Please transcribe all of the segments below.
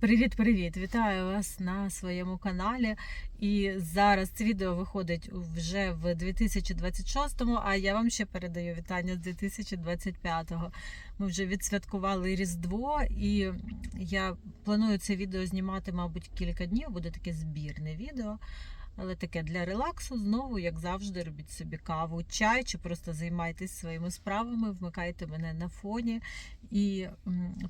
Привіт-привіт! Вітаю вас на своєму каналі. І зараз це відео виходить вже в 2026-му, а я вам ще передаю вітання з 2025-го. Ми вже відсвяткували Різдво, і я планую це відео знімати, мабуть, кілька днів. Буде таке збірне відео. Але таке для релаксу, знову, як завжди, робіть собі каву, чай, чи просто займайтесь своїми справами, вмикайте мене на фоні. І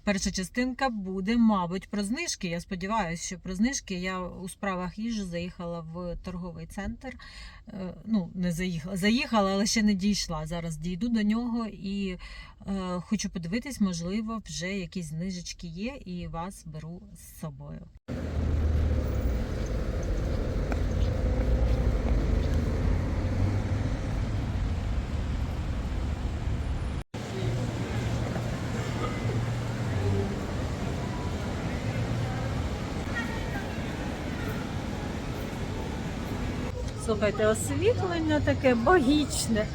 перша частинка буде, мабуть, про знижки. Я сподіваюся, що про знижки я у справах їжі заїхала в торговий центр. Е, Ну, не заїхала, заїхала, але ще не дійшла. Зараз дійду до нього і е, хочу подивитись, можливо, вже якісь знижечки є, і вас беру з собою. Слухайте, освітлення таке богічне.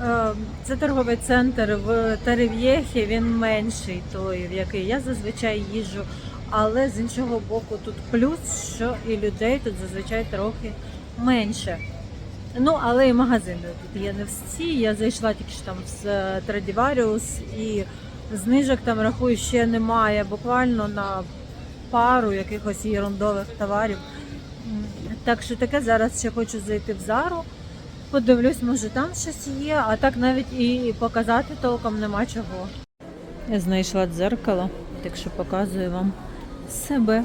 Е, Це торговий центр в Терев'єхі, він менший той, в який я зазвичай їжджу. Але з іншого боку, тут плюс, що і людей тут зазвичай трохи менше. Ну, але і магазини тут є не всі. Я зайшла тільки що там з Традіваріус і знижок там рахую ще немає. Буквально на пару якихось ерундових товарів. Так що таке зараз ще хочу зайти в Зару. Подивлюсь, може там щось є, а так навіть і показати толком нема чого. Я знайшла дзеркало, так що показую вам себе,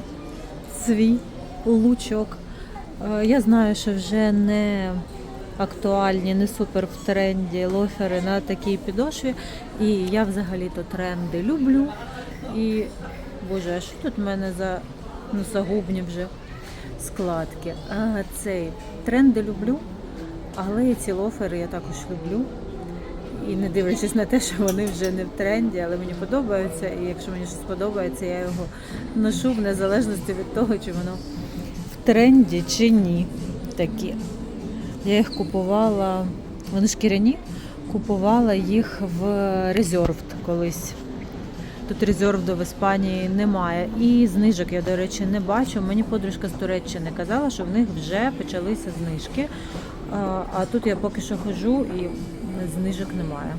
свій лучок. Е, Я знаю, що вже не актуальні, не супер в тренді лофери на такій підошві. І я взагалі-то тренди люблю. І, боже, що тут в мене за носогубні вже складки? А, цей тренди люблю, але і ці лофери я також люблю. І не дивлячись на те, що вони вже не в тренді, але мені подобаються. І якщо мені щось подобається, я його ношу в незалежності від того, чи воно в тренді чи ні. Такі. Я їх купувала, вони шкіряні, купувала їх в Reserved колись. Тут резервду в Іспанії немає. І знижок я, до речі, не бачу. Мені подружка з Туреччини казала, що в них вже почалися знижки. А а тут я поки що хожу і знижок немає.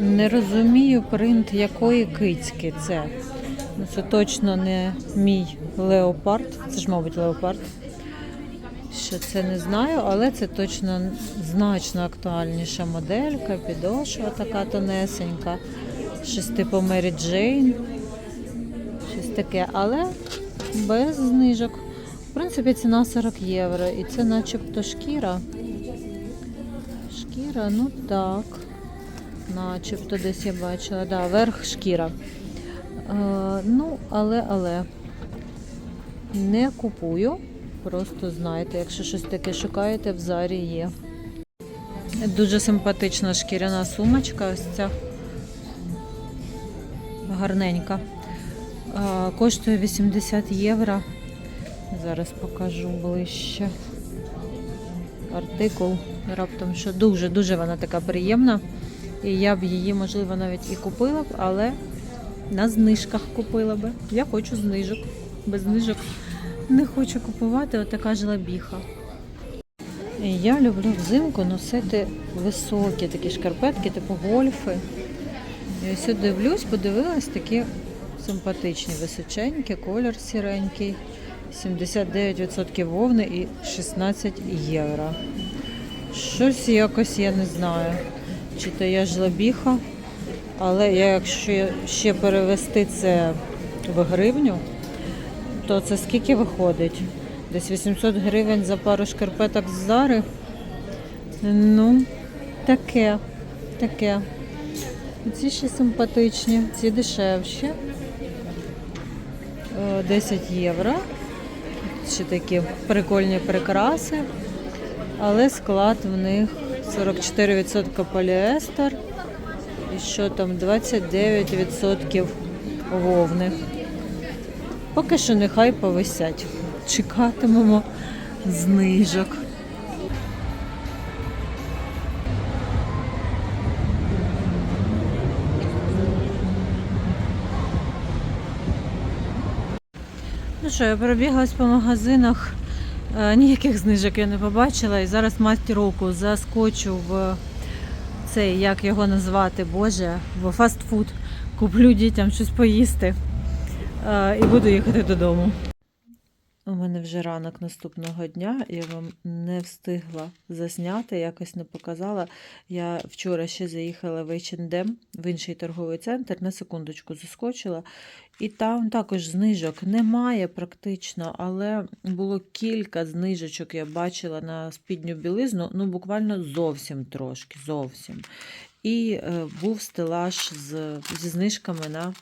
Не розумію принт якої кицьки це. Ну, Це точно не мій леопард. Це ж, мабуть, леопард. Що це не знаю, але це точно значно актуальніша моделька, підошва така тонесенька. Щось типу Мері Джейн. Щось таке, але без знижок. В принципі, ціна 40 євро. І це начебто шкіра. Шкіра, ну так. Начебто десь я бачила. Да, верх шкіра. Е, ну, але, але не купую. Просто знайте, якщо щось таке шукаєте, в зарі є. Дуже симпатична шкіряна сумочка. Ось ця гарненька. Коштує 80 євро. Зараз покажу ближче. Артикул. Раптом що дуже-дуже вона така приємна. І я б її, можливо, навіть і купила б, але на знижках купила б. Я хочу знижок. Без знижок не хочу купувати отака жлобіха. І Я люблю взимку носити високі такі шкарпетки, типу гольфи. І ось дивлюсь, подивилась такі симпатичні, височенькі, колір сіренький, 79% вовни і 16 євро. Щось якось я не знаю, чи то я жлобіха, але якщо ще перевести це в гривню, то це скільки виходить? Десь 800 гривень за пару шкарпеток з зари. Ну, таке, таке. Ці ще симпатичні, ці дешевші. Е, 10 євро. Ще такі прикольні прикраси. Але склад в них 44% поліестер. І що там? 29% вовни. Поки що нехай повисять. Чекатимемо знижок. Що, я пробіглась по магазинах, е, ніяких знижок я не побачила. І зараз мастер року заскочу в цей, як його назвати, Боже, в фастфуд. Куплю дітям щось поїсти е, і буду їхати додому. У мене вже ранок наступного дня, я вам не встигла засняти, якось не показала. Я вчора ще заїхала в H&M, в інший торговий центр, на секундочку заскочила. І там також знижок немає практично, але було кілька знижечок, я бачила на спідню білизну, ну буквально зовсім трошки, зовсім. І е, був стелаж з, зі знижками на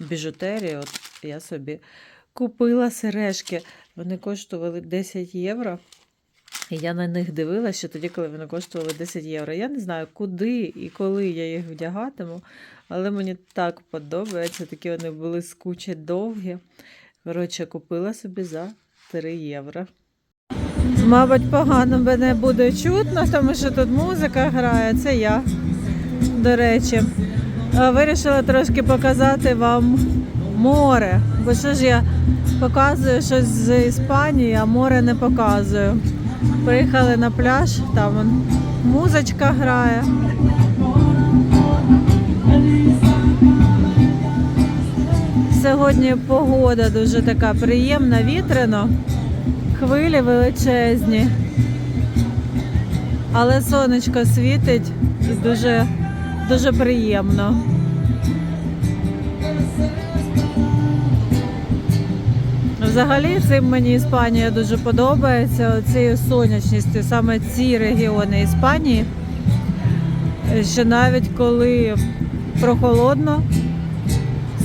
біжутерію. От я собі купила сережки. Вони коштували 10 євро. І я на них дивилася ще тоді, коли вони коштували 10 євро. Я не знаю, куди і коли я їх вдягатиму, але мені так подобається. Такі вони блискучі, довгі. Коротше, купила собі за 3 євро. Мабуть, погано мене буде чутно, тому що тут музика грає. Це я, до речі. Вирішила трошки показати вам море. Бо що ж я показую щось з Іспанії, а море не показую. Приїхали на пляж, там музичка грає. Сьогодні погода дуже така приємна, вітряно, хвилі величезні, але сонечко світить і дуже, дуже приємно. Взагалі цим мені Іспанія дуже подобається. Цією сонячністю, саме ці регіони Іспанії. Що навіть коли прохолодно,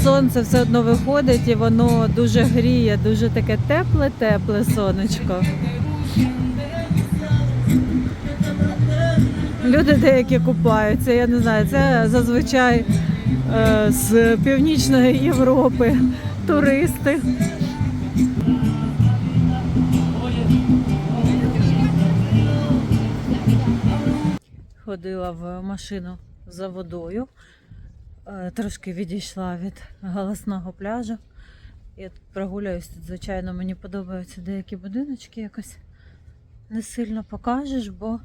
сонце все одно виходить і воно дуже гріє, дуже таке тепле-тепле сонечко. Люди деякі купаються, я не знаю, це зазвичай е, з Північної Європи туристи. Ходила в машину за водою, е, трошки відійшла від галасного пляжу. Я прогуляюсь, тут, звичайно, мені подобаються деякі будиночки, якось не сильно покажеш, бо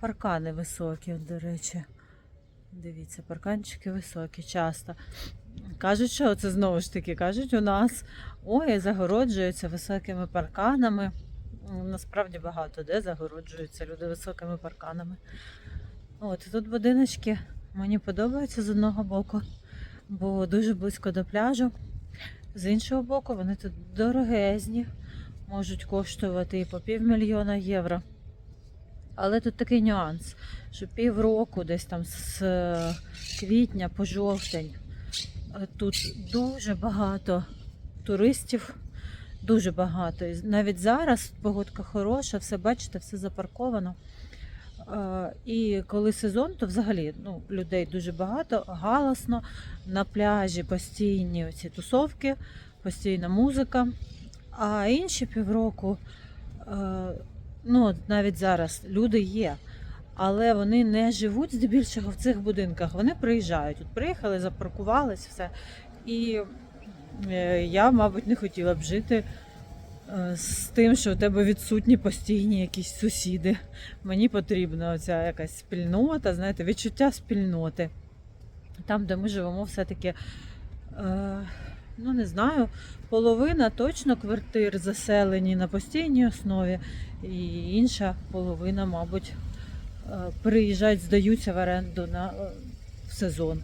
паркани високі, до речі. Дивіться, парканчики високі, часто. Кажуть, що це знову ж таки, кажуть, у нас ой, загороджуються високими парканами. Насправді багато де загороджуються люди високими парканами. От тут будиночки мені подобаються з одного боку, бо дуже близько до пляжу. З іншого боку, вони тут дорогезні, можуть коштувати і по півмільйона євро. Але тут такий нюанс, що півроку, десь там з е, квітня по жовтень, е, тут дуже багато туристів, дуже багато. І навіть зараз погодка хороша, все бачите, все запарковано. І коли сезон, то взагалі ну, людей дуже багато, галасно. На пляжі постійні ці тусовки, постійна музика. А інші півроку, е, ну навіть зараз люди є, але вони не живуть здебільшого в цих будинках. Вони приїжджають. От приїхали, запаркувались, все. І е, я, мабуть, не хотіла б жити з тим, що у тебе відсутні постійні якісь сусіди. Мені потрібна оця якась спільнота, знаєте, відчуття спільноти. Там, де ми живемо, все-таки, е, ну не знаю, половина точно квартир заселені на постійній основі, і інша половина, мабуть, е, приїжджають, здаються в оренду на е, в сезон.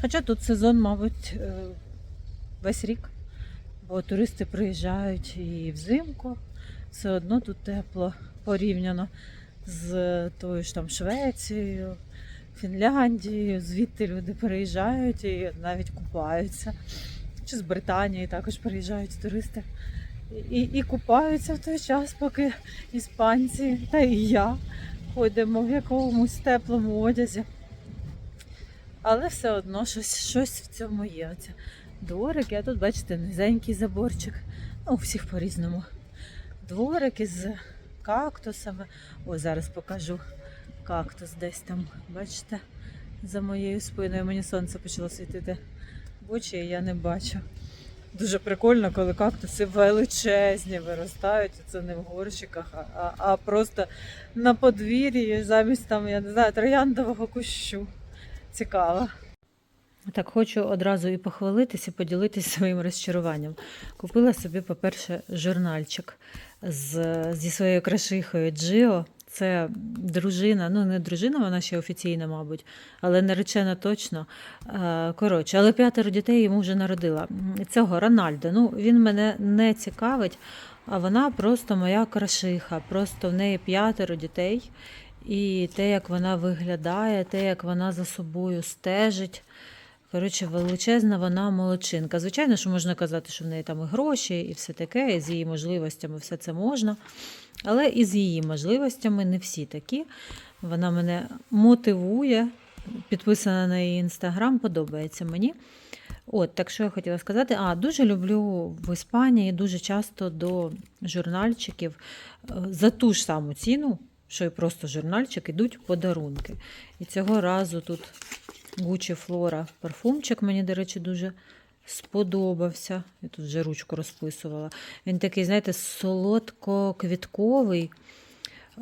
Хоча тут сезон, мабуть, весь рік, бо туристи приїжджають і взимку, все одно тут тепло порівняно з тою ж там Швецією, Фінляндією. Звідти люди переїжджають і навіть купаються. Чи з Британії також приїжджають туристи. І, і купаються в той час, поки іспанці та і я ходимо в якомусь теплому одязі. Але все одно щось, щось в цьому є. Дворик, я тут, бачите, низенький заборчик. Ну, у всіх по-різному. Дворик із кактусами. Ось зараз покажу кактус десь там, бачите, за моєю спиною. Мені сонце почало світити в очі, і я не бачу. Дуже прикольно, коли кактуси величезні виростають. Це не в горщиках, а, а, а просто на подвір'ї замість там, я не знаю, трояндового кущу. Цікаво. Так, хочу одразу і похвалитися, і поділитися своїм розчаруванням. Купила собі, по-перше, журнальчик з, зі своєю крашихою Джио. Це дружина, ну не дружина, вона ще офіційна, мабуть, але наречена точно. Е, Коротше, але п'ятеро дітей йому вже народила. Цього Рональда. Ну, він мене не цікавить, а вона просто моя крашиха. Просто в неї п'ятеро дітей. І те, як вона виглядає, те, як вона за собою стежить. Коротше, величезна вона молодчинка. Звичайно, що можна казати, що в неї там і гроші, і все таке, і з її можливостями все це можна. Але і з її можливостями не всі такі. Вона мене мотивує, підписана на її інстаграм, подобається мені. От, так що я хотіла сказати, а дуже люблю в Іспанії дуже часто до журнальчиків е, за ту ж саму ціну, що і просто журнальчик, ідуть подарунки. І цього разу тут Gucci Flora парфумчик мені, до речі, дуже сподобався. Я тут вже ручку розписувала. Він такий, знаєте, солодко-квітковий.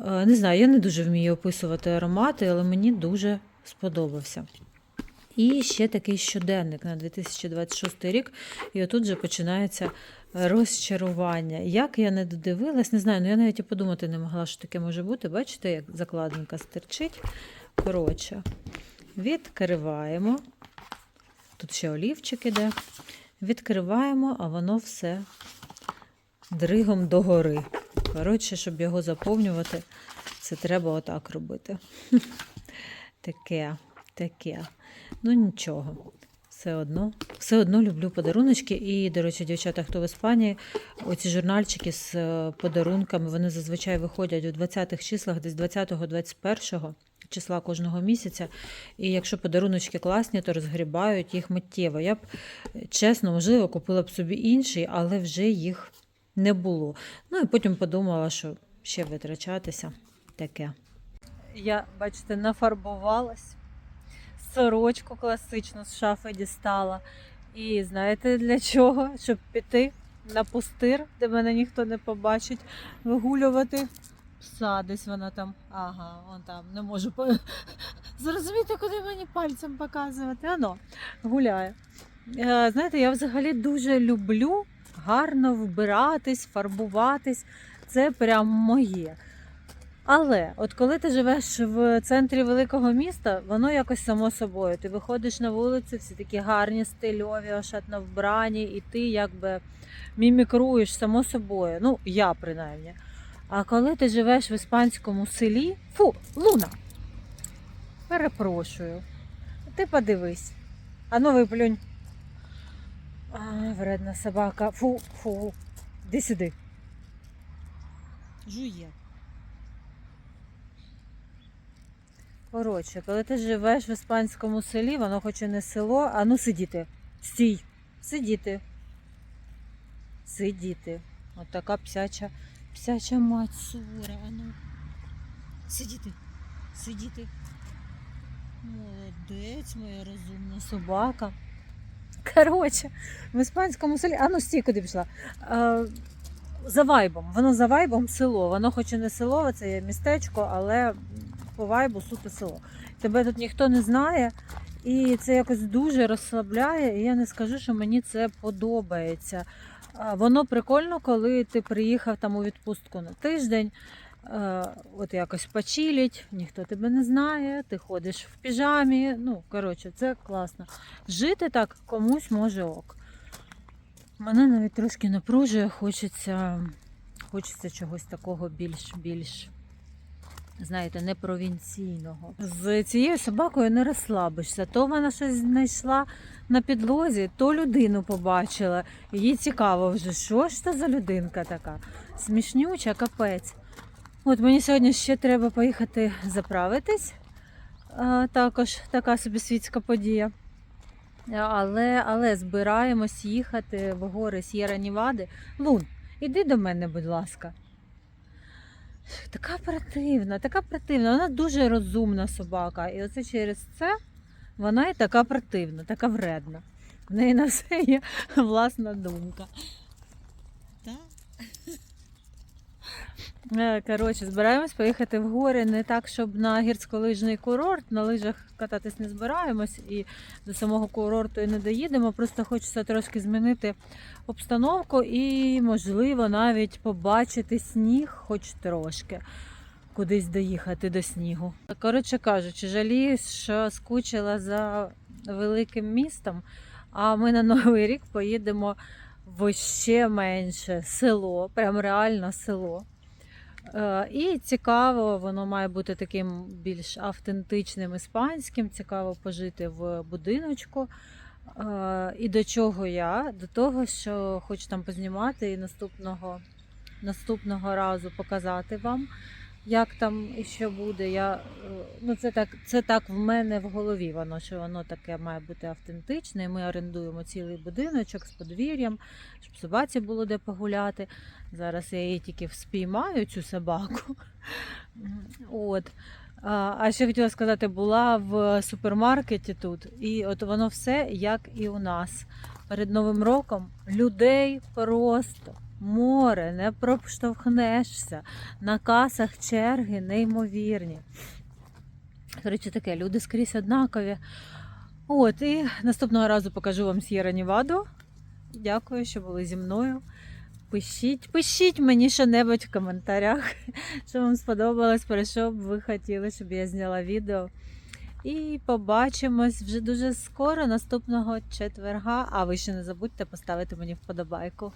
Е, Не знаю, я не дуже вмію описувати аромати, але мені дуже сподобався. І ще такий щоденник на 2026 рік. І отут вже починається розчарування. Як я не додивилась, не знаю, ну я навіть і подумати не могла, що таке може бути. Бачите, як закладинка стерчить. Коротше, відкриваємо. Тут ще олівчик іде. Відкриваємо, а воно все дригом догори. Коротше, щоб його заповнювати, це треба отак робити. Таке, таке. Ну нічого. Все одно, все одно люблю подаруночки. І, до речі, дівчата, хто в Іспанії, оці журнальчики з е, подарунками, вони зазвичай виходять у 20-х числах, десь 20-21 числа кожного місяця. І якщо подаруночки класні, то розгрібають їх миттєво. Я б, чесно, можливо, купила б собі інший, але вже їх не було. Ну і потім подумала, що ще витрачатися таке. Я, бачите, нафарбувалась, сорочку класичну з шафи дістала. І знаєте для чого? Щоб піти на пустир, де мене ніхто не побачить, вигулювати пса. Десь вона там. Ага, вон там, не можу по... зрозуміти, куди мені пальцем показувати. Ано гуляє. Е, Знаєте, я взагалі дуже люблю гарно вбиратись, фарбуватись. Це прям моє. Але от коли ти живеш в центрі великого міста, воно якось само собою. Ти виходиш на вулицю, всі такі гарні, стильові, ошатно вбрані, і ти якби мімікруєш само собою. Ну, я принаймні. А коли ти живеш в іспанському селі, фу, луна. Перепрошую. Ти подивись. Ану виплюнь. А, вредна собака. Фу, фу. Іди сюди. Жує. Коротше, коли ти живеш в іспанському селі, воно хоч і не село, а ну сидіти. Стій. Сидіти. Сидіти. От така псяча, псяча мать сура. Ану. Сидіти. Сидіти. Молодець, моя розумна собака. Коротше, в іспанському селі. А ну стій, куди пішла. А, за вайбом. Воно за вайбом село. Воно хоч і не село, це є містечко, але по вайбу суто село. Тебе тут ніхто не знає, і це якось дуже розслабляє. І я не скажу, що мені це подобається. Воно прикольно, коли ти приїхав там у відпустку на тиждень. е, От якось почиліть, ніхто тебе не знає, ти ходиш в піжамі. Ну, коротше, це класно. Жити так комусь може ок. Мене навіть трошки напружує, хочеться, хочеться чогось такого більш-більш, знаєте, не провінційного. З цією собакою не розслабишся. То вона щось знайшла на підлозі, то людину побачила. Їй цікаво вже, що ж це за людинка така. Смішнюча, капець. От мені сьогодні ще треба поїхати заправитись. А, також така собі світська подія. Але, але збираємось їхати в гори С'єра Нівади. Лун, іди до мене, будь ласка. Така противна, така противна. Вона дуже розумна собака. І оце через це вона і така противна, така вредна. В неї на все є власна думка. Так. Е, Коротше, збираємось поїхати в гори не так, щоб на гірськолижний курорт. На лижах кататись не збираємось і до самого курорту і не доїдемо. Просто хочеться трошки змінити обстановку і, можливо, навіть побачити сніг, хоч трошки. Кудись доїхати до снігу. Коротше кажучи, жаліюсь, що скучила за великим містом, а ми на Новий рік поїдемо в ще менше село, прям реально село. Е, І цікаво, воно має бути таким більш автентичним іспанським. Цікаво пожити в будиночку. Е, І до чого я? До того, що хочу там познімати і наступного, наступного разу показати вам, як там і що буде. Я, е, ну, це, так, це так в мене в голові, воно, що воно таке має бути автентичне. Ми орендуємо цілий будиночок з подвір'ям, щоб собаці було де погуляти. Зараз я її тільки спіймаю, цю собаку. От. А ще хотіла сказати, була в супермаркеті тут, і от воно все як і у нас. Перед Новим роком людей просто море, не проштовхнешся. На касах черги неймовірні. Коротше, таке, люди скрізь однакові. От, і наступного разу покажу вам С'єра Ніваду. Дякую, що були зі мною. Пишіть, пишіть мені що-небудь в коментарях, що вам сподобалось, про що б ви хотіли, щоб я зняла відео. І побачимось вже дуже скоро, наступного четверга. А ви ще не забудьте поставити мені вподобайку.